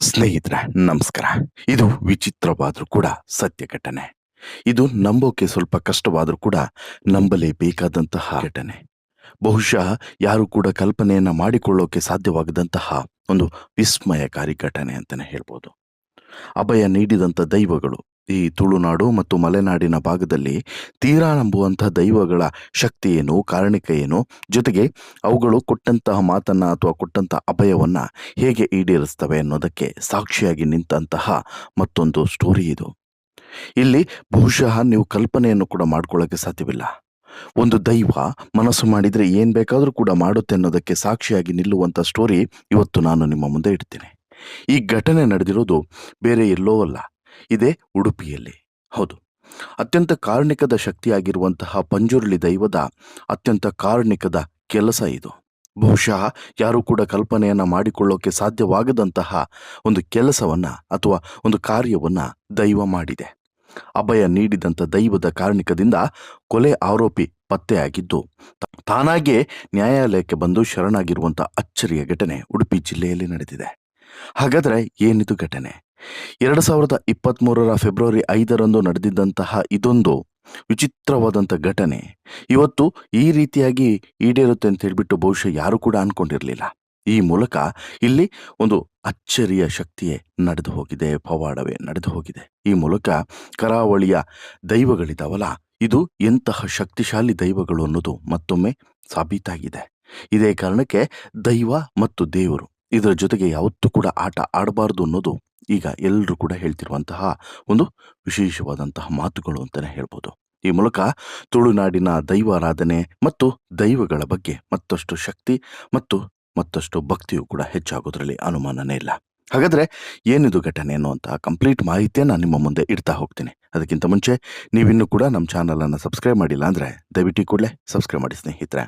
ಸ್ನೇಹಿತರೆ, ನಮಸ್ಕಾರ. ಇದು ವಿಚಿತ್ರವಾದರೂ ಕೂಡ ಸತ್ಯ ಘಟನೆ. ಇದು ನಂಬೋಕೆ ಸ್ವಲ್ಪ ಕಷ್ಟವಾದರೂ ಕೂಡ ನಂಬಲೇಬೇಕಾದಂತಹ ಘಟನೆ. ಬಹುಶಃ ಯಾರು ಕೂಡ ಕಲ್ಪನೆಯನ್ನ ಮಾಡಿಕೊಳ್ಳೋಕೆ ಸಾಧ್ಯವಾಗದಂತಹ ಒಂದು ವಿಸ್ಮಯಕಾರಿ ಘಟನೆ ಅಂತಾನೆ ಹೇಳ್ಬೋದು. ಅಭಯ ನೀಡಿದಂಥ ದೈವಗಳು ಈ ತುಳುನಾಡು ಮತ್ತು ಮಲೆನಾಡಿನ ಭಾಗದಲ್ಲಿ ತೀರಾ ನಂಬುವಂತಹ ದೈವಗಳ ಶಕ್ತಿ ಏನು, ಕಾರಣಿಕ ಏನು? ಜೊತೆಗೆ ಅವುಗಳು ಕೊಟ್ಟಂತಹ ಮಾತನ್ನ ಅಥವಾ ಕೊಟ್ಟಂತಹ ಅಭಯವನ್ನ ಹೇಗೆ ಈಡೇರಿಸ್ತವೆ ಅನ್ನೋದಕ್ಕೆ ಸಾಕ್ಷಿಯಾಗಿ ನಿಂತಹ ಮತ್ತೊಂದು ಸ್ಟೋರಿ ಇದು. ಇಲ್ಲಿ ಬಹುಶಃ ನೀವು ಕಲ್ಪನೆಯನ್ನು ಕೂಡ ಮಾಡ್ಕೊಳ್ಳೋಕೆ ಸಾಧ್ಯವಿಲ್ಲ. ಒಂದು ದೈವ ಮನಸ್ಸು ಮಾಡಿದರೆ ಏನು ಬೇಕಾದರೂ ಕೂಡ ಮಾಡುತ್ತೆ ಅನ್ನೋದಕ್ಕೆ ಸಾಕ್ಷಿಯಾಗಿ ನಿಲ್ಲುವಂಥ ಸ್ಟೋರಿ ಇವತ್ತು ನಾನು ನಿಮ್ಮ ಮುಂದೆ ಇಡ್ತೀನಿ. ಈ ಘಟನೆ ನಡೆದಿರೋದು ಬೇರೆ ಎಲ್ಲೋ ಅಲ್ಲ. ಇದೇ ಉಡುಪಿಯಲ್ಲಿ. ಹೌದು. ಅತ್ಯಂತ ಕಾರ್ಣಿಕದ ಶಕ್ತಿಯಾಗಿರುವಂತಹ ಪಂಜುರ್ಲಿ ದೈವದ ಅತ್ಯಂತ ಕಾರ್ಣಿಕದ ಕೆಲಸ ಇದು. ಬಹುಶಃ ಯಾರು ಕೂಡ ಕಲ್ಪನೆಯನ್ನ ಮಾಡಿಕೊಳ್ಳೋಕೆ ಸಾಧ್ಯವಾಗದಂತಹ ಒಂದು ಕೆಲಸವನ್ನ ಅಥವಾ ಒಂದು ಕಾರ್ಯವನ್ನ ದೈವ ಮಾಡಿದೆ. ಅಭಯ ನೀಡಿದಂಥ ದೈವದ ಕಾರ್ಣಿಕದಿಂದ ಕೊಲೆ ಆರೋಪಿ ಪತ್ತೆಯಾಗಿದ್ದು ತಾನಾಗೆ ನ್ಯಾಯಾಲಯಕ್ಕೆ ಬಂದು ಶರಣಾಗಿರುವಂಥ ಅಚ್ಚರಿಯ ಘಟನೆ ಉಡುಪಿ ಜಿಲ್ಲೆಯಲ್ಲಿ ನಡೆದಿದೆ. ಹಾಗಾದರೆ ಏನಿದು ಘಟನೆ? ಎರಡು ಸಾವಿರದ ಇಪ್ಪತ್ತ್ಮೂರರ ಫೆಬ್ರವರಿ ಐದರಂದು ನಡೆದಿದ್ದಂತಹ ಇದೊಂದು ವಿಚಿತ್ರವಾದಂಥ ಘಟನೆ. ಇವತ್ತು ಈ ರೀತಿಯಾಗಿ ಈಡೇರುತ್ತೆ ಅಂತ ಹೇಳ್ಬಿಟ್ಟು ಬಹುಶಃ ಯಾರು ಕೂಡ ಅನ್ಕೊಂಡಿರಲಿಲ್ಲ. ಈ ಮೂಲಕ ಇಲ್ಲಿ ಒಂದು ಅಚ್ಚರಿಯ ಶಕ್ತಿಯೇ ನಡೆದು ಹೋಗಿದೆ, ಪವಾಡವೇ ನಡೆದು ಹೋಗಿದೆ. ಈ ಮೂಲಕ ಕರಾವಳಿಯ ದೈವಗಳಿದಾವಲ್ಲ, ಇದು ಎಂತಹ ಶಕ್ತಿಶಾಲಿ ದೈವಗಳು ಅನ್ನೋದು ಮತ್ತೊಮ್ಮೆ ಸಾಬೀತಾಗಿದೆ. ಇದೇ ಕಾರಣಕ್ಕೆ ದೈವ ಮತ್ತು ದೇವರು ಇದರ ಜೊತೆಗೆ ಯಾವತ್ತೂ ಕೂಡ ಆಟ ಆಡಬಾರ್ದು ಅನ್ನೋದು ಈಗ ಎಲ್ಲರೂ ಕೂಡ ಹೇಳ್ತಿರುವಂತಹ ಒಂದು ವಿಶೇಷವಾದಂತಹ ಮಾತುಗಳು ಅಂತಲೇ ಹೇಳ್ಬೋದು. ಈ ಮೂಲಕ ತುಳುನಾಡಿನ ದೈವಾರಾಧನೆ ಮತ್ತು ದೈವಗಳ ಬಗ್ಗೆ ಮತ್ತಷ್ಟು ಶಕ್ತಿ ಮತ್ತು ಮತ್ತಷ್ಟು ಭಕ್ತಿಯು ಕೂಡ ಹೆಚ್ಚಾಗೋದ್ರಲ್ಲಿ ಅನುಮಾನನೇ ಇಲ್ಲ. ಹಾಗಾದರೆ ಏನಿದು ಘಟನೆ ಅನ್ನುವಂತಹ ಕಂಪ್ಲೀಟ್ ಮಾಹಿತಿಯನ್ನು ನಿಮ್ಮ ಮುಂದೆ ಇಡ್ತಾ ಹೋಗ್ತೀನಿ. ಅದಕ್ಕಿಂತ ಮುಂಚೆ ನೀವಿನ್ನೂ ಕೂಡ ನಮ್ಮ ಚಾನಲನ್ನು ಸಬ್ಸ್ಕ್ರೈಬ್ ಮಾಡಿಲ್ಲ ಅಂದರೆ ದಯವಿಟ್ಟು ಕೂಡಲೇ ಸಬ್ಸ್ಕ್ರೈಬ್ ಮಾಡಿ ಸ್ನೇಹಿತರೆ.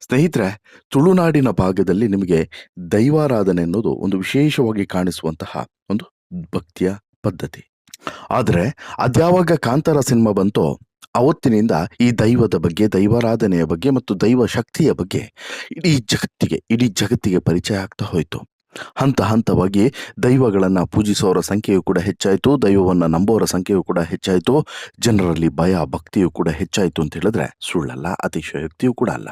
ಸ್ನೇಹಿತರೆ, ತುಳುನಾಡಿನ ಭಾಗದಲ್ಲಿ ನಿಮಗೆ ದೈವಾರಾಧನೆ ಅನ್ನೋದು ಒಂದು ವಿಶೇಷವಾಗಿ ಕಾಣಿಸುವಂತಹ ಒಂದು ಭಕ್ತಿಯ ಪದ್ಧತಿ. ಆದರೆ ಅದ್ಯಾವಾಗ ಕಾಂತಾರ ಸಿನಿಮಾ ಬಂತೋ, ಅವತ್ತಿನಿಂದ ಈ ದೈವದ ಬಗ್ಗೆ, ದೈವಾರಾಧನೆಯ ಬಗ್ಗೆ ಮತ್ತು ದೈವ ಶಕ್ತಿಯ ಬಗ್ಗೆ ಇಡೀ ಜಗತ್ತಿಗೆ ಇಡೀ ಜಗತ್ತಿಗೆ ಪರಿಚಯ ಆಗ್ತಾ ಹೋಯಿತು. ಹಂತ ಹಂತವಾಗಿ ದೈವಗಳನ್ನು ಪೂಜಿಸೋರ ಸಂಖ್ಯೆಯು ಕೂಡ ಹೆಚ್ಚಾಯಿತು, ದೈವವನ್ನು ನಂಬೋರ ಸಂಖ್ಯೆಯು ಕೂಡ ಹೆಚ್ಚಾಯಿತು, ಜನರಲ್ಲಿ ಭಯ, ಭಕ್ತಿಯು ಕೂಡ ಹೆಚ್ಚಾಯಿತು ಅಂತ ಹೇಳಿದ್ರೆ ಸುಳ್ಳಲ್ಲ, ಅತಿಶಯೋಕ್ತಿಯೂ ಕೂಡ ಅಲ್ಲ.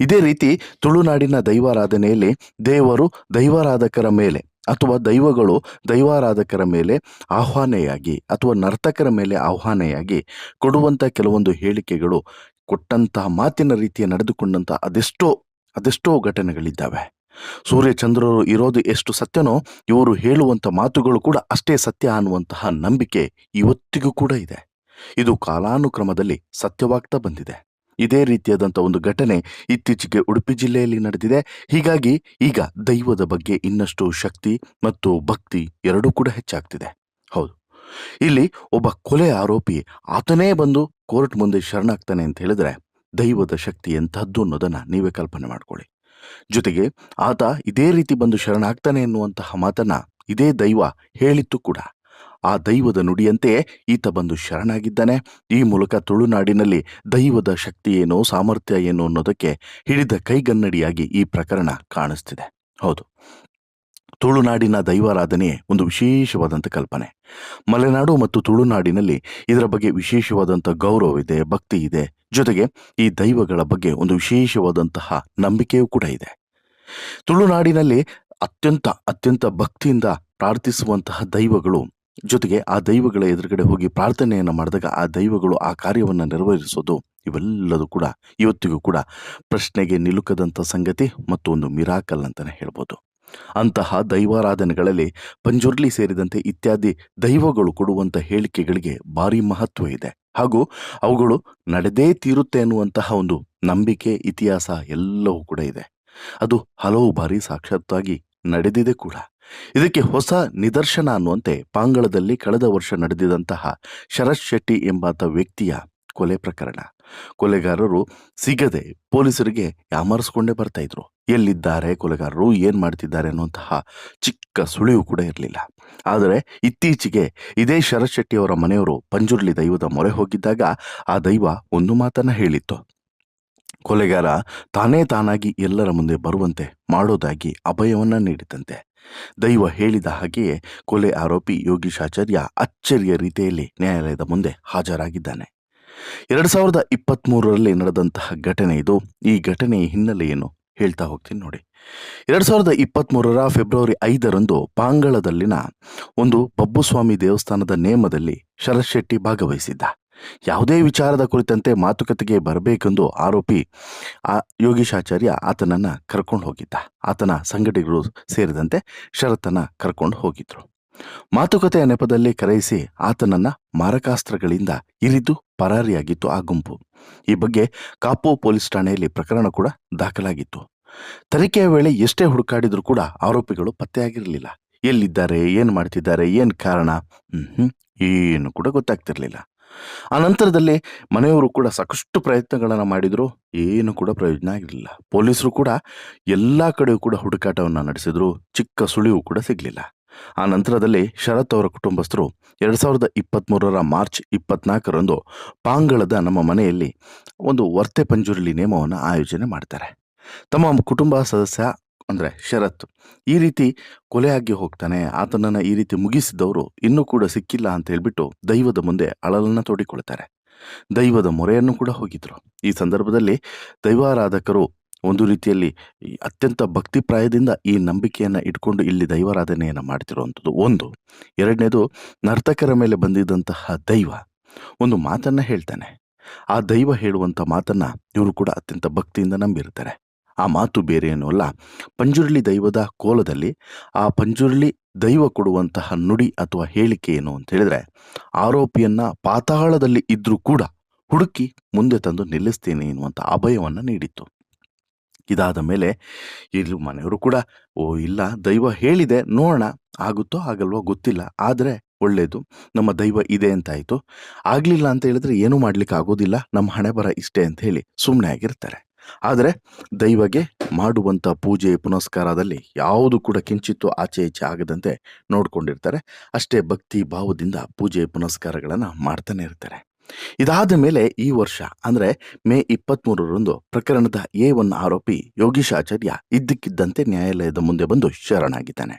ಇದೇ ರೀತಿ ತುಳುನಾಡಿನ ದೈವಾರಾಧನೆಯಲ್ಲಿ ದೇವರು ದೈವಾರಾಧಕರ ಮೇಲೆ ಅಥವಾ ದೈವಗಳು ದೈವಾರಾಧಕರ ಮೇಲೆ ಆಹ್ವಾನೆಯಾಗಿ ಅಥವಾ ನರ್ತಕರ ಮೇಲೆ ಆಹ್ವಾನೆಯಾಗಿ ಕೊಡುವಂಥ ಕೆಲವೊಂದು ಹೇಳಿಕೆಗಳು ಕೊಟ್ಟಂತಹ ಮಾತಿನ ರೀತಿಯ ನಡೆದುಕೊಂಡಂತಹ ಅದೆಷ್ಟೋ ಅದೆಷ್ಟೋ ಘಟನೆಗಳಿದ್ದಾವೆ. ಸೂರ್ಯಚಂದ್ರರು ಇರೋದು ಎಷ್ಟು ಸತ್ಯನೋ ಇವರು ಹೇಳುವಂಥ ಮಾತುಗಳು ಕೂಡ ಅಷ್ಟೇ ಸತ್ಯ ಅನ್ನುವಂತಹ ನಂಬಿಕೆ ಇವತ್ತಿಗೂ ಕೂಡ ಇದೆ. ಇದು ಕಾಲಾನುಕ್ರಮದಲ್ಲಿ ಸತ್ಯವಾಗ್ತಾ ಬಂದಿದೆ. ಇದೇ ರೀತಿಯಾದಂಥ ಒಂದು ಘಟನೆ ಇತ್ತೀಚೆಗೆ ಉಡುಪಿ ಜಿಲ್ಲೆಯಲ್ಲಿ ನಡೆದಿದೆ. ಹೀಗಾಗಿ ಈಗ ದೈವದ ಬಗ್ಗೆ ಇನ್ನಷ್ಟು ಶಕ್ತಿ ಮತ್ತು ಭಕ್ತಿ ಎರಡೂ ಕೂಡ ಹೆಚ್ಚಾಗ್ತಿದೆ. ಹೌದು. ಇಲ್ಲಿ ಒಬ್ಬ ಕೊಲೆ ಆರೋಪಿ ಆತನೇ ಬಂದು ಕೋರ್ಟ್ ಮುಂದೆ ಶರಣಾಗ್ತಾನೆ ಅಂತ ಹೇಳಿದ್ರೆ ದೈವದ ಶಕ್ತಿ ಎಂಥದ್ದು ಅನ್ನೋದನ್ನು ನೀವೇ ಕಲ್ಪನೆ ಮಾಡ್ಕೊಳ್ಳಿ. ಜೊತೆಗೆ ಆತ ಇದೇ ರೀತಿ ಬಂದು ಶರಣಾಗ್ತಾನೆ ಎನ್ನುವಂತಹ ಮಾತನ್ನ ಇದೇ ದೈವ ಹೇಳಿತ್ತು ಕೂಡ. ಆ ದೈವದ ನುಡಿಯಂತೆ ಈತ ಬಂದು ಶರಣಾಗಿದ್ದಾನೆ. ಈ ಮೂಲಕ ತುಳುನಾಡಿನಲ್ಲಿ ದೈವದ ಶಕ್ತಿ ಏನು, ಸಾಮರ್ಥ್ಯ ಏನು ಅನ್ನೋದಕ್ಕೆ ಹಿಡಿದ ಕೈಗನ್ನಡಿಯಾಗಿ ಈ ಪ್ರಕರಣ ಕಾಣಿಸ್ತಿದೆ. ಹೌದು. ತುಳುನಾಡಿನ ದೈವಾರಾಧನೆ ಒಂದು ವಿಶೇಷವಾದಂಥ ಕಲ್ಪನೆ. ಮಲೆನಾಡು ಮತ್ತು ತುಳುನಾಡಿನಲ್ಲಿ ಇದರ ಬಗ್ಗೆ ವಿಶೇಷವಾದಂಥ ಗೌರವ ಇದೆ, ಭಕ್ತಿ ಇದೆ. ಜೊತೆಗೆ ಈ ದೈವಗಳ ಬಗ್ಗೆ ಒಂದು ವಿಶೇಷವಾದಂತಹ ನಂಬಿಕೆಯೂ ಕೂಡ ಇದೆ. ತುಳುನಾಡಿನಲ್ಲಿ ಅತ್ಯಂತ ಅತ್ಯಂತ ಭಕ್ತಿಯಿಂದ ಪ್ರಾರ್ಥಿಸುವಂತಹ ದೈವಗಳು ಜೊತೆಗೆ ಆ ದೈವಗಳ ಎದುರುಗಡೆ ಹೋಗಿ ಪ್ರಾರ್ಥನೆಯನ್ನು ಮಾಡಿದಾಗ ಆ ದೈವಗಳು ಆ ಕಾರ್ಯವನ್ನು ನೆರವೇರಿಸೋದು ಇವೆಲ್ಲದೂ ಕೂಡ, ಇವತ್ತಿಗೂ ಕೂಡ ಪ್ರಶ್ನೆಗೆ ನಿಲುಕದಂಥ ಸಂಗತಿ ಮತ್ತು ಒಂದು ಮಿರಾಕಲ್ ಅಂತಲೇ ಹೇಳ್ಬೋದು. ಅಂತಹ ದೈವಾರಾಧನೆಗಳಲ್ಲಿ ಪಂಜುರ್ಲಿ ಸೇರಿದಂತೆ ಇತ್ಯಾದಿ ದೈವಗಳು ಕೊಡುವಂಥ ಹೇಳಿಕೆಗಳಿಗೆ ಭಾರಿ ಮಹತ್ವ ಇದೆ. ಹಾಗೂ ಅವುಗಳು ನಡೆದೇ ತೀರುತ್ತೆ ಅನ್ನುವಂತಹ ಒಂದು ನಂಬಿಕೆ, ಇತಿಹಾಸ ಎಲ್ಲವೂ ಕೂಡ ಇದೆ. ಅದು ಹಲವು ಬಾರಿ ಸಾಕ್ಷಾತ್ತಾಗಿ ನಡೆದಿದೆ ಕೂಡ. ಇದಕ್ಕೆ ಹೊಸ ನಿದರ್ಶನ ಅನ್ನುವಂತೆ ಪಾಂಗಳದಲ್ಲಿ ಕಳೆದ ವರ್ಷ ನಡೆದಿದಂತಹ ಶರತ್ ಶೆಟ್ಟಿ ಎಂಬಾತ ವ್ಯಕ್ತಿಯ ಕೊಲೆ ಪ್ರಕರಣ. ಕೊಲೆಗಾರರು ಸಿಗದೆ ಪೊಲೀಸರಿಗೆ ಯಾಮರಿಸ್ಕೊಂಡೇ ಬರ್ತಾ ಇದ್ರು. ಎಲ್ಲಿದ್ದಾರೆ ಕೊಲೆಗಾರರು, ಏನ್ ಮಾಡ್ತಿದ್ದಾರೆ ಅನ್ನುವಂತಹ ಚಿಕ್ಕ ಸುಳಿವು ಕೂಡ ಇರಲಿಲ್ಲ. ಆದರೆ ಇತ್ತೀಚೆಗೆ ಇದೇ ಶರತ್ ಶೆಟ್ಟಿ ಅವರ ಮನೆಯವರು ಪಂಜುರ್ಲಿ ದೈವದ ಮೊರೆ ಹೋಗಿದ್ದಾಗ ಆ ದೈವ ಒಂದು ಮಾತನ್ನ ಹೇಳಿತ್ತು. ಕೊಲೆಗಾರ ತಾನೇ ತಾನಾಗಿ ಎಲ್ಲರ ಮುಂದೆ ಬರುವಂತೆ ಮಾಡೋದಾಗಿ ಅಭಯವನ್ನ ನೀಡಿದಂತೆ ದೈವ ಹೇಳಿದ ಹಾಗೆಯೇ ಕೊಲೆ ಆರೋಪಿ ಯೋಗೀಶಾಚಾರ್ಯ ಅಚ್ಚರಿಯ ರೀತಿಯಲ್ಲಿ ನ್ಯಾಯಾಲಯದ ಮುಂದೆ ಹಾಜರಾಗಿದ್ದಾನೆ. ಎರಡು ಸಾವಿರದ ಇಪ್ಪತ್ತ್ಮೂರರಲ್ಲಿ ನಡೆದಂತಹ ಘಟನೆ ಇದು. ಈ ಘಟನೆಯ ಹಿನ್ನೆಲೆಯನ್ನು ಹೇಳ್ತಾ ಹೋಗ್ತೀನಿ ನೋಡಿ. ಎರಡು ಸಾವಿರದ ಇಪ್ಪತ್ತ್ಮೂರರ ಫೆಬ್ರವರಿ ಐದರಂದು ಪಾಂಗಳದಲ್ಲಿನ ಒಂದು ಬಬ್ಬುಸ್ವಾಮಿ ದೇವಸ್ಥಾನದ ನೇಮದಲ್ಲಿ ಶರತ್ ಶೆಟ್ಟಿ ಭಾಗವಹಿಸಿದ್ದ. ಯಾವುದೇ ವಿಚಾರದ ಕುರಿತಂತೆ ಮಾತುಕತೆಗೆ ಬರಬೇಕೆಂದು ಆರೋಪಿ, ಆ, ಯೋಗೀಶಾಚಾರ್ಯ ಆತನನ್ನ ಕರ್ಕೊಂಡು ಹೋಗಿದ್ದ. ಆತನ ಸಂಘಟಿಗಳು ಸೇರಿದಂತೆ ಶರತ್ತನ್ನ ಕರ್ಕೊಂಡು ಹೋಗಿದ್ರು. ಮಾತುಕತೆಯ ನೆಪದಲ್ಲಿ ಕರೆಯಿಸಿ ಆತನನ್ನ ಮಾರಕಾಸ್ತ್ರಗಳಿಂದ ಇರಿದು ಪರಾರಿಯಾಗಿತ್ತು ಆ ಗುಂಪು. ಈ ಬಗ್ಗೆ ಕಾಪು ಪೊಲೀಸ್ ಠಾಣೆಯಲ್ಲಿ ಪ್ರಕರಣ ಕೂಡ ದಾಖಲಾಗಿತ್ತು. ತನಿಖೆಯ ವೇಳೆ ಎಷ್ಟೇ ಹುಡುಕಾಡಿದ್ರೂ ಕೂಡ ಆರೋಪಿಗಳು ಪತ್ತೆಯಾಗಿರಲಿಲ್ಲ. ಎಲ್ಲಿದ್ದಾರೆ, ಏನು ಮಾಡ್ತಿದ್ದಾರೆ, ಏನು ಕಾರಣ? ಏನು ಕೂಡ ಗೊತ್ತಾಗ್ತಿರ್ಲಿಲ್ಲ. ಆ ನಂತರದಲ್ಲಿ ಮನೆಯವರು ಕೂಡ ಸಾಕಷ್ಟು ಪ್ರಯತ್ನಗಳನ್ನು ಮಾಡಿದ್ರು. ಏನು ಕೂಡ ಪ್ರಯೋಜನ ಆಗಿರಲಿಲ್ಲ. ಪೊಲೀಸರು ಕೂಡ ಎಲ್ಲ ಕಡೆಯೂ ಕೂಡ ಹುಡುಕಾಟವನ್ನು ನಡೆಸಿದ್ರು. ಚಿಕ್ಕ ಸುಳಿವು ಕೂಡ ಸಿಗಲಿಲ್ಲ. ಆ ನಂತರದಲ್ಲಿ ಶರತ್ ಅವರ ಕುಟುಂಬಸ್ಥರು ಎರಡು ಸಾವಿರದ ಇಪ್ಪತ್ತ್ಮೂರರ ಮಾರ್ಚ್ ಇಪ್ಪತ್ನಾಲ್ಕರಂದು ಪಾಂಗಳದ ನಮ್ಮ ಮನೆಯಲ್ಲಿ ಒಂದು ವರ್ತೆ ಪಂಜುರ್ಲಿ ನೇಮವನ್ನು ಆಯೋಜನೆ ಮಾಡ್ತಾರೆ. ತಮ್ಮ ಕುಟುಂಬ ಸದಸ್ಯ ಅಂದರೆ ಶರತ್ ಈ ರೀತಿ ಕೊಲೆಯಾಗಿ ಹೋಗ್ತಾನೆ, ಆತನನ್ನು ಈ ರೀತಿ ಮುಗಿಸಿದವರು ಇನ್ನೂ ಕೂಡ ಸಿಕ್ಕಿಲ್ಲ ಅಂತ ಹೇಳ್ಬಿಟ್ಟು ದೈವದ ಮುಂದೆ ಅಳಲನ್ನು ತೋಡಿಕೊಳ್ತಾರೆ. ದೈವದ ಮೊರೆಯನ್ನು ಕೂಡ ಹೋಗಿದ್ರು. ಈ ಸಂದರ್ಭದಲ್ಲಿ ದೈವಾರಾಧಕರು ಒಂದು ರೀತಿಯಲ್ಲಿ ಅತ್ಯಂತ ಭಕ್ತಿಪ್ರಾಯದಿಂದ ಈ ನಂಬಿಕೆಯನ್ನು ಇಟ್ಕೊಂಡು ಇಲ್ಲಿ ದೈವಾರಾಧನೆಯನ್ನು ಮಾಡ್ತಿರುವಂಥದ್ದು ಒಂದು. ಎರಡನೇದು, ನರ್ತಕರ ಮೇಲೆ ಬಂದಿದ್ದಂತಹ ದೈವ ಒಂದು ಮಾತನ್ನು ಹೇಳ್ತಾನೆ. ಆ ದೈವ ಹೇಳುವಂಥ ಮಾತನ್ನು ಇವರು ಕೂಡ ಅತ್ಯಂತ ಭಕ್ತಿಯಿಂದ ನಂಬಿರ್ತಾರೆ. ಆ ಮಾತು ಬೇರೆ ಏನೂ ಅಲ್ಲ. ಪಂಜುರ್ಲಿ ದೈವದ ಕೋಲದಲ್ಲಿ ಆ ಪಂಜುರ್ಲಿ ದೈವ ಕೊಡುವಂತಹ ನುಡಿ ಅಥವಾ ಹೇಳಿಕೆ ಏನು ಅಂತ ಹೇಳಿದ್ರೆ, ಆರೋಪಿಯನ್ನ ಪಾತಾಳದಲ್ಲಿ ಇದ್ದರೂ ಕೂಡ ಹುಡುಕಿ ಮುಂದೆ ತಂದು ನಿಲ್ಲಿಸ್ತೇನೆ ಎನ್ನುವಂಥ ಅಭಯವನ್ನು ನೀಡಿತ್ತು. ಇದಾದ ಮೇಲೆ ಇಲ್ಲಿ ಮನೆಯವರು ಕೂಡ, ಓ ಇಲ್ಲ, ದೈವ ಹೇಳಿದೆ, ನೋಡೋಣ, ಆಗುತ್ತೋ ಆಗಲ್ವೋ ಗೊತ್ತಿಲ್ಲ, ಆದರೆ ಒಳ್ಳೆಯದು ನಮ್ಮ ದೈವ ಇದೆ ಅಂತಾಯಿತು ಆಗಲಿಲ್ಲ ಅಂತ ಹೇಳಿದ್ರೆ ಏನೂ ಮಾಡಲಿಕ್ಕೆ ಆಗೋದಿಲ್ಲ, ನಮ್ಮ ಹಣೆ ಬರ ಇಷ್ಟೇ ಅಂತ ಹೇಳಿ ಸುಮ್ಮನೆ ಆಗಿರ್ತಾರೆ. ಆದರೆ ದೈವಗೆ ಮಾಡುವಂಥ ಪೂಜೆ ಪುನಸ್ಕಾರದಲ್ಲಿ ಯಾವುದು ಕೂಡ ಕಿಂಚಿತ್ತು ಆಚೆ ಈಚೆ ಆಗದಂತೆ ನೋಡಿಕೊಂಡಿರ್ತಾರೆ. ಅಷ್ಟೇ ಭಕ್ತಿ ಭಾವದಿಂದ ಪೂಜೆ ಪುನಸ್ಕಾರಗಳನ್ನು ಮಾಡ್ತಾನೆ ಇರ್ತಾರೆ. ಇದಾದ ಮೇಲೆ ಈ ವರ್ಷ, ಅಂದರೆ ಮೇ ಇಪ್ಪತ್ತ್ಮೂರರಂದು ಪ್ರಕರಣದ ಎ ಒನ್ ಆರೋಪಿ ಯೋಗೀಶ್ ಆಚಾರ್ಯ ಇದ್ದಕ್ಕಿದ್ದಂತೆ ನ್ಯಾಯಾಲಯದ ಮುಂದೆ ಬಂದು ಶರಣಾಗಿದ್ದಾನೆ.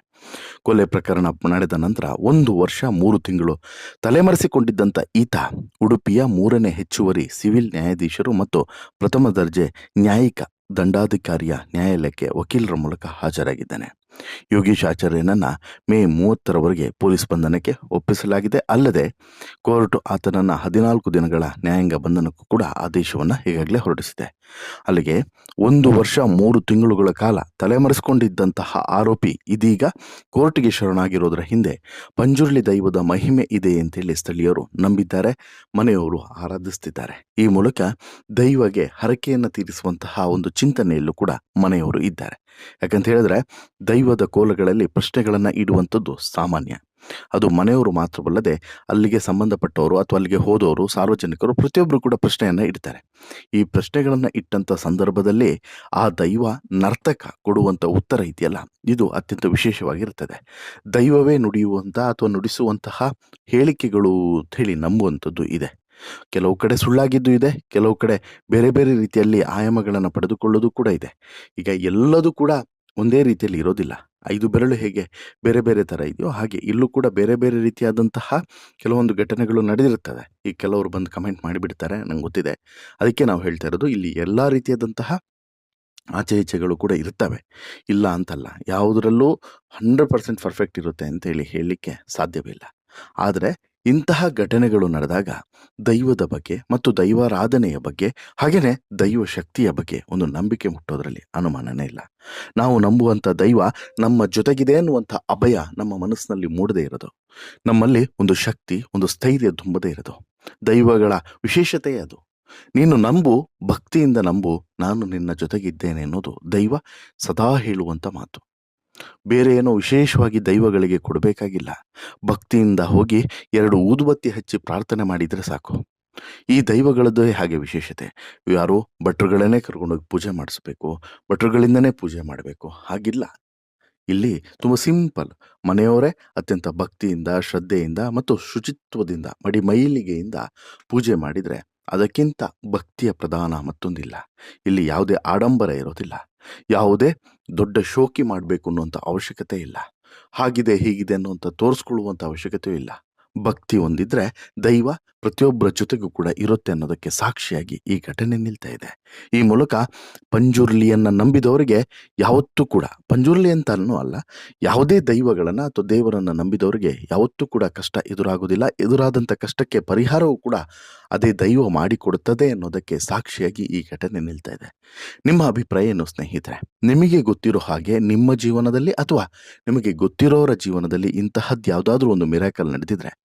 ಕೊಲೆ ಪ್ರಕರಣ ನಡೆದ ನಂತರ ಒಂದು ವರ್ಷ ಮೂರು ತಿಂಗಳು ತಲೆಮರೆಸಿಕೊಂಡಿದ್ದಂಥ ಈತ ಉಡುಪಿಯ ಮೂರನೇ ಹೆಚ್ಚುವರಿ ಸಿವಿಲ್ ನ್ಯಾಯಾಧೀಶರು ಮತ್ತು ಪ್ರಥಮ ದರ್ಜೆ ನ್ಯಾಯಿಕ ದಂಡಾಧಿಕಾರಿಯ ನ್ಯಾಯಾಲಯಕ್ಕೆ ವಕೀಲರ ಮೂಲಕ ಹಾಜರಾಗಿದ್ದಾನೆ. ಯೋಗೀಶ್ ಆಚಾರ್ಯನನ್ನು ಮೇ ಮೂವತ್ತರವರೆಗೆ ಪೊಲೀಸ್ ಬಂಧನಕ್ಕೆ ಒಪ್ಪಿಸಲಾಗಿದೆ. ಅಲ್ಲದೆ ಕೋರ್ಟ್ ಆತನನ್ನ ಹದಿನಾಲ್ಕು ದಿನಗಳ ನ್ಯಾಯಾಂಗ ಬಂಧನಕ್ಕೂ ಕೂಡ ಆದೇಶವನ್ನು ಈಗಾಗಲೇ ಹೊರಡಿಸಿದೆ. ಅಲ್ಲಿಗೆ ಒಂದು ವರ್ಷ ಮೂರು ತಿಂಗಳುಗಳ ಕಾಲ ತಲೆಮರೆಸಿಕೊಂಡಿದ್ದಂತಹ ಆರೋಪಿ ಇದೀಗ ಕೋರ್ಟ್ಗೆ ಶರಣಾಗಿರೋದರ ಹಿಂದೆ ಪಂಜುರ್ಲಿ ದೈವದ ಮಹಿಮೆ ಇದೆ ಅಂತೇಳಿ ಸ್ಥಳೀಯರು ನಂಬಿದ್ದಾರೆ, ಮನೆಯವರು ಆರಾಧಿಸ್ತಿದ್ದಾರೆ. ಈ ಮೂಲಕ ದೈವಗೆ ಹರಕೆಯನ್ನು ತೀರಿಸುವಂತಹ ಒಂದು ಚಿಂತನೆಯಲ್ಲೂ ಕೂಡ ಮನೆಯವರು ಇದ್ದಾರೆ. ಯಾಕಂತ ಹೇಳಿದ್ರೆ ದೈವದ ಕೋಲಗಳಲ್ಲಿ ಪ್ರಶ್ನೆಗಳನ್ನು ಇಡುವಂಥದ್ದು ಸಾಮಾನ್ಯ. ಅದು ಮನೆಯವರು ಮಾತ್ರವಲ್ಲದೆ ಅಲ್ಲಿಗೆ ಸಂಬಂಧಪಟ್ಟವರು ಅಥವಾ ಅಲ್ಲಿಗೆ ಹೋದವರು, ಸಾರ್ವಜನಿಕರು ಪ್ರತಿಯೊಬ್ಬರು ಕೂಡ ಪ್ರಶ್ನೆಯನ್ನು ಇಡ್ತಾರೆ. ಈ ಪ್ರಶ್ನೆಗಳನ್ನು ಇಟ್ಟಂಥ ಸಂದರ್ಭದಲ್ಲಿ ಆ ದೈವ ನರ್ತಕ ಕೊಡುವಂಥ ಉತ್ತರ ಇದೆಯಲ್ಲ, ಇದು ಅತ್ಯಂತ ವಿಶೇಷವಾಗಿರ್ತದೆ ದೈವವೇ ನುಡಿಯುವಂತಹ ಅಥವಾ ನುಡಿಸುವಂತಹ ಹೇಳಿಕೆಗಳು ಅಂತ ಹೇಳಿ ನಂಬುವಂಥದ್ದು ಇದೆ. ಕೆಲವು ಕಡೆ ಸುಳ್ಳಾಗಿದ್ದು ಇದೆ, ಕೆಲವು ಕಡೆ ಬೇರೆ ಬೇರೆ ರೀತಿಯಲ್ಲಿ ಆಯಾಮಗಳನ್ನು ಪಡೆದುಕೊಳ್ಳೋದು ಕೂಡ ಇದೆ. ಈಗ ಎಲ್ಲದೂ ಕೂಡ ಒಂದೇ ರೀತಿಯಲ್ಲಿ ಇರೋದಿಲ್ಲ. ಐದು ಬೆರಳು ಹೇಗೆ ಬೇರೆ ಬೇರೆ ಥರ ಇದೆಯೋ ಹಾಗೆ ಇಲ್ಲೂ ಕೂಡ ಬೇರೆ ಬೇರೆ ರೀತಿಯಾದಂತಹ ಕೆಲವೊಂದು ಘಟನೆಗಳು ನಡೆದಿರುತ್ತವೆ. ಈ ಕೆಲವರು ಬಂದು ಕಮೆಂಟ್ ಮಾಡಿಬಿಡ್ತಾರೆ, ನಂಗೆ ಗೊತ್ತಿದೆ. ಅದಕ್ಕೆ ನಾವು ಹೇಳ್ತಾ ಇರೋದು, ಇಲ್ಲಿ ಎಲ್ಲ ರೀತಿಯಾದಂತಹ ಆಚೆ ಈಚೆಗಳು ಕೂಡ ಇರ್ತವೆ ಇಲ್ಲ ಅಂತಲ್ಲ, ಯಾವುದರಲ್ಲೂ ಹಂಡ್ರೆಡ್ ಪರ್ಸೆಂಟ್ ಪರ್ಫೆಕ್ಟ್ ಇರುತ್ತೆ ಅಂತೇಳಿ ಹೇಳಲಿಕ್ಕೆ ಸಾಧ್ಯವಿಲ್ಲ. ಆದರೆ ಇಂತಹ ಘಟನೆಗಳು ನಡೆದಾಗ ದೈವದ ಬಗ್ಗೆ ಮತ್ತು ದೈವಾರಾಧನೆಯ ಬಗ್ಗೆ ಹಾಗೆಯೇ ದೈವ ಶಕ್ತಿಯ ಬಗ್ಗೆ ಒಂದು ನಂಬಿಕೆ ಮುಟ್ಟೋದ್ರಲ್ಲಿ ಅನುಮಾನನೇ ಇಲ್ಲ. ನಾವು ನಂಬುವಂಥ ದೈವ ನಮ್ಮ ಜೊತೆಗಿದೆ ಅನ್ನುವಂಥ ಅಭಯ ನಮ್ಮ ಮನಸ್ಸಿನಲ್ಲಿ ಮೂಡದೇ ಇರೋದು. ನಮ್ಮಲ್ಲಿ ಒಂದು ಶಕ್ತಿ, ಒಂದು ಸ್ಥೈರ್ಯ ತುಂಬದೇ ಇರೋದು. ದೈವಗಳ ವಿಶೇಷತೆ ಅದು. ನೀನು ನಂಬು, ಭಕ್ತಿಯಿಂದ ನಂಬು, ನಾನು ನಿನ್ನ ಜೊತೆಗಿದ್ದೇನೆ ಅನ್ನೋದು ದೈವ ಸದಾ ಹೇಳುವಂಥ ಮಾತು. ಬೇರೆ ಏನೋ ವಿಶೇಷವಾಗಿ ದೈವಗಳಿಗೆ ಕೊಡಬೇಕಾಗಿಲ್ಲ. ಭಕ್ತಿಯಿಂದ ಹೋಗಿ ಎರಡು ಊದುಬತ್ತಿ ಹಚ್ಚಿ ಪ್ರಾರ್ಥನೆ ಮಾಡಿದರೆ ಸಾಕು. ಈ ದೈವಗಳದ್ದೇ ಹಾಗೆ ವಿಶೇಷತೆ. ಯಾರು ಭಟ್ರುಗಳನ್ನೇ ಕರ್ಕೊಂಡೋಗಿ ಪೂಜೆ ಮಾಡಿಸ್ಬೇಕು, ಭಟ್ರುಗಳಿಂದನೇ ಪೂಜೆ ಮಾಡಬೇಕು. ಹಾಗಿಲ್ಲ. ಇಲ್ಲಿ ತುಂಬ ಸಿಂಪಲ್. ಮನೆಯವರೇ ಅತ್ಯಂತ ಭಕ್ತಿಯಿಂದ, ಶ್ರದ್ಧೆಯಿಂದ ಮತ್ತು ಶುಚಿತ್ವದಿಂದ, ಮಡಿ ಮೈಲಿಗೆಯಿಂದ ಪೂಜೆ ಮಾಡಿದರೆ ಅದಕ್ಕಿಂತ ಭಕ್ತಿಯ ಪ್ರಧಾನ ಮತ್ತೊಂದಿಲ್ಲ. ಇಲ್ಲಿ ಯಾವುದೇ ಆಡಂಬರ ಇರೋದಿಲ್ಲ. ಯಾವುದೇ ದೊಡ್ಡ ಶೋಕಿ ಮಾಡಬೇಕು ಅನ್ನುವಂಥ ಅವಶ್ಯಕತೆ ಇಲ್ಲ. ಹಾಗಿದೆ ಹೀಗಿದೆ ಅನ್ನುವಂಥ ತೋರಿಸ್ಕೊಳ್ಳುವಂಥ ಅವಶ್ಯಕತೆ ಇಲ್ಲ. ಭಕ್ತಿ ಹೊಂದಿದ್ರೆ ದೈವ ಪ್ರತಿಯೊಬ್ಬರ ಜೊತೆಗೂ ಕೂಡ ಇರುತ್ತೆ ಅನ್ನೋದಕ್ಕೆ ಸಾಕ್ಷಿಯಾಗಿ ಈ ಘಟನೆ ನಿಲ್ತಾ ಇದೆ. ಈ ಮೂಲಕ ಪಂಜುರ್ಲಿಯನ್ನ ನಂಬಿದವರಿಗೆ ಯಾವತ್ತೂ ಕೂಡ, ಪಂಜುರ್ಲಿ ಅಂತಲೂ ಅಲ್ಲ, ಯಾವುದೇ ದೈವಗಳನ್ನು ಅಥವಾ ದೇವರನ್ನು ನಂಬಿದವರಿಗೆ ಯಾವತ್ತೂ ಕೂಡ ಕಷ್ಟ ಎದುರಾಗೋದಿಲ್ಲ ಎದುರಾದಂಥ ಕಷ್ಟಕ್ಕೆ ಪರಿಹಾರವೂ ಕೂಡ ಅದೇ ದೈವ ಮಾಡಿಕೊಡುತ್ತದೆ ಅನ್ನೋದಕ್ಕೆ ಸಾಕ್ಷಿಯಾಗಿ ಈ ಘಟನೆ ನಿಲ್ತಾ ಇದೆ. ನಿಮ್ಮ ಅಭಿಪ್ರಾಯ ಏನು ಸ್ನೇಹಿತರೆ? ನಿಮಗೆ ಗೊತ್ತಿರೋ ಹಾಗೆ ನಿಮ್ಮ ಜೀವನದಲ್ಲಿ ಅಥವಾ ನಿಮಗೆ ಗೊತ್ತಿರೋರ ಜೀವನದಲ್ಲಿ ಇಂತಹದ್ದು ಯಾವುದಾದ್ರೂ ಒಂದು ಮಿರಾಕಲ್ ನಡೆದಿದ್ರೆ